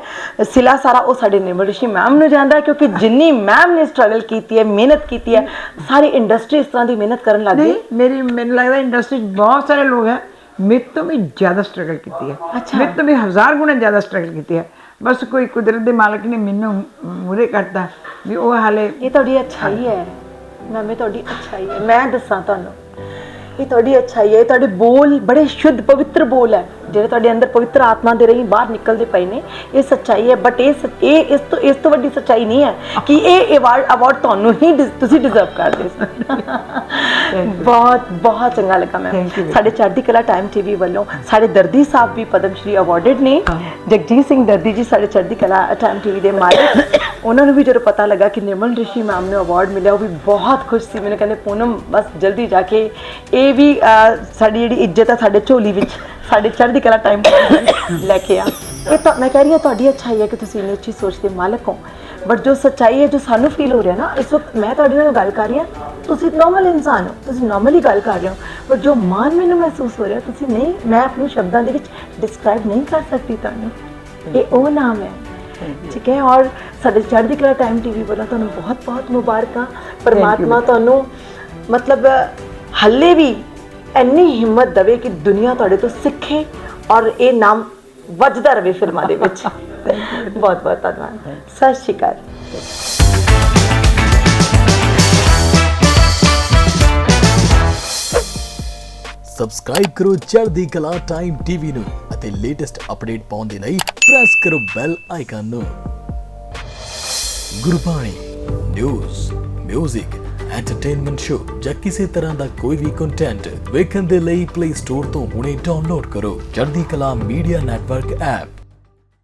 ਸਿਲਾ ਸਾਰਾ ਉਹ ਸਾਡੇ ਨਿਰਮਲ ਰਿਸ਼ੀ ਮੈਮ ਨੂੰ ਜਾਂਦਾ ਹੈ ਕਿਉਂਕਿ ਜਿੰਨੀ ਮੈਮ ਨੇ ਸਟਰਗਲ ਕੀਤੀ ਹੈ ਮਿਹਨਤ ਕੀਤੀ ਹੈ ਸਾਰੀ ਇੰਡਸਟਰੀ ਇਸ ਤਰ੍ਹਾਂ ਦੀ ਮਿਹਨਤ ਕਰਨ ਲੱਗ ਗਈ। ਨਹੀਂ ਮੇਰੀ ਮੈਨੂੰ ਲੱਗਦਾ ਇੰਡਸਟਰੀ ਬਹੁਤ ਸਾਰੇ ਲੋਕ ਹੈ ਮੇਰੇ ਤੋਂ ਵੀ ਜ਼ਿਆਦਾ ਸਟਰਗਲ ਕੀਤੀ ਹੈ। ਮੇਰੇ ਤੋਂ ਵੀ ਹਜ਼ਾਰ ਗੁਣਾ ਜ਼ਿਆਦਾ ਸਟਰਗਲ ਕੀਤੀ ਹੈ। ਬਸ ਕੋਈ ਕੁਦਰਤ ਦੇ ਮਾਲਕ ਨੇ ਮੈਨੂੰ ਮੂਰੇ ਕਰਤਾ ਵੀ ਉਹ ਹਾਲੇ ਇਹ ਤੁਹਾਡੀ ਅੱਛਾਈ ਹੈ। ਨਵੇਂ ਤੁਹਾਡੀ ਅੱਛਾਈ ਹੈ। ਮੈਂ ਦੱਸਾਂ ਤੁਹਾਨੂੰ, ਇਹ ਤੁਹਾਡੀ ਅੱਛਾਈ ਹੈ। ਇਹ ਤੁਹਾਡੇ ਬੋਲ, ਬੜੇ ਸ਼ੁੱਧ, ਪਵਿੱਤਰ ਬੋਲ ਹੈ। ਜਿਹੜੇ ਤੁਹਾਡੇ ਅੰਦਰ ਪਵਿੱਤਰ ਆਤਮਾ ਦੇ ਰਹੀ ਬਾਹਰ ਨਿਕਲਦੇ ਪਏ ਨੇ ਇਹ ਸੱਚਾਈ ਹੈ ਬਟ ਇਹ ਇਸ ਤੋਂ ਇਸ ਤੋਂ ਵੱਡੀ ਸੱਚਾਈ ਨਹੀਂ ਹੈ ਕਿ ਇਹ ਅਵਾਰਡ ਅਵਾਰਡ ਤੁਹਾਨੂੰ ਹੀ ਤੁਸੀਂ ਡਿਜ਼ਰਵ ਕਰਦੇ ਸੀ ਬਹੁਤ ਬਹੁਤ ਚੰਗਾ ਲੱਗਾ ਮੈਂ ਸਾਡੇ ਚੜ੍ਹਦੀ ਕਲਾ ਟਾਈਮ ਟੀਵੀ ਵੱਲੋਂ ਸਾਡੇ ਦਰਦੀ ਸਾਹਿਬ ਵੀ ਪਦਮ ਸ਼੍ਰੀ ਅਵਾਰਡਡ ਨੇ। ਜਗਜੀਤ ਸਿੰਘ ਦਰਦੀ ਜੀ ਸਾਡੇ ਚੜ੍ਹਦੀ ਕਲਾ ਟਾਈਮ ਟੀਵੀ ਦੇ ਮਾਲਕ। ਉਹਨਾਂ ਨੂੰ ਵੀ ਜਦੋਂ ਪਤਾ ਲੱਗਾ ਕਿ ਨਿਰਮਲ ਰਿਸ਼ੀ ਮੈਮ ਨੂੰ ਅਵਾਰਡ ਮਿਲਿਆ ਉਹ ਵੀ ਬਹੁਤ ਖੁਸ਼ ਸੀ। ਮੈਨੂੰ ਕਹਿੰਦੇ ਪੂਨਮ ਬਸ ਜਲਦੀ ਜਾ ਕੇ ਇਹ ਵੀ ਸਾਡੀ ਜਿਹੜੀ ਇੱਜ਼ਤ ਹੈ ਸਾਡੇ ਝੋਲੀ ਵਿੱਚ ਸਾਡੇ ਚੜ੍ਹਦੀ ਕਲਾ ਟਾਈਮ ਲੈ ਕੇ ਆ। ਇਹ ਤਾਂ ਮੈਂ ਕਹਿ ਰਹੀ ਹਾਂ ਤੁਹਾਡੀ ਅੱਛਾਈ ਹੈ ਕਿ ਤੁਸੀਂ ਇੰਨੀ ਅੱਛੀ ਸੋਚ ਦੇ ਮਾਲਕ ਹੋ। ਬਟ ਜੋ ਸੱਚਾਈ ਹੈ ਜੋ ਸਾਨੂੰ ਫੀਲ ਹੋ ਰਿਹਾ ਨਾ ਇਸ ਵਕਤ ਮੈਂ ਤੁਹਾਡੇ ਨਾਲ ਗੱਲ ਕਰ ਰਹੀ ਹਾਂ। ਤੁਸੀਂ ਨਾਰਮਲ ਇਨਸਾਨ ਹੋ ਤੁਸੀਂ ਨਾਰਮਲੀ ਗੱਲ ਕਰ ਰਹੇ ਹੋ। ਪਰ ਜੋ ਮਾਨ ਮੈਨੂੰ ਮਹਿਸੂਸ ਹੋ ਰਿਹਾ ਤੁਸੀਂ ਨਹੀਂ ਮੈਂ ਆਪਣੇ ਸ਼ਬਦਾਂ ਦੇ ਵਿੱਚ ਡਿਸਕ੍ਰਾਈਬ ਨਹੀਂ ਕਰ ਸਕਦੀ ਤੁਹਾਨੂੰ। ਇਹ ਉਹ ਨਾਮ ਹੈ। ਠੀਕ ਹੈ ਔਰ ਸਾਡੇ ਚੜ੍ਹਦੀ ਕਲਾ ਟਾਈਮ ਟੀਵੀ ਵੱਲੋਂ ਤੁਹਾਨੂੰ ਬਹੁਤ ਬਹੁਤ ਮੁਬਾਰਕਾਂ ਪਰਮਾਤਮਾ ਤੁਹਾਨੂੰ ਮਤਲਬ ਹੱਲੇ ਵੀ ਇੰਨੀ ਹਿੰਮਤ ਦੇਵੇ ਕਿ ਦੁਨੀਆ ਤੁਹਾਡੇ ਤੋਂ ਸਿੱਖੇ ਔਰ ਇਹ ਨਾਮ ਵੱਜਦਾ ਰਵੇ ਫਿਲਮਾਂ ਦੇ ਵਿੱਚ। ਬਹੁਤ ਬਹੁਤ ਧੰਨਵਾਦ। ਸਤਿ ਸ਼੍ਰੀ ਅਕਾਲ। ਸਬਸਕ੍ਰਾਈਬ ਕਰੋ ਚੜ੍ਹਦੀ ਕਲਾ ਟਾਈਮ ਟੀਵੀ ਨੂੰ ਅਤੇ ਲੇਟੈਸਟ ਅਪਡੇਟ ਪਾਉਣ ਦੇ ਲਈ ਪ੍ਰੈਸ ਕਰੋ ਬੈਲ ਆਈਕਨ ਨੂੰ। ਗੁਰਬਾਣੀ ਨਿਊਜ਼ 뮤직 ਐਂਟਰਟੇਨਮੈਂਟ ਸ਼ੋ ਜਾਂ ਕਿਸੇ ਤਰ੍ਹਾਂ ਦਾ ਕੋਈ ਵੀ ਕੰਟੈਂਟ ਵੇਖਣ ਦੇ ਲਈ ਪਲੇ ਸਟੋਰ ਤੋਂ ਹੁਣੇ ਡਾਊਨਲੋਡ ਕਰੋ ਚੜ੍ਹਦੀ ਕਲਾ ਮੀਡੀਆ ਨੈਟਵਰਕ ਐਪ।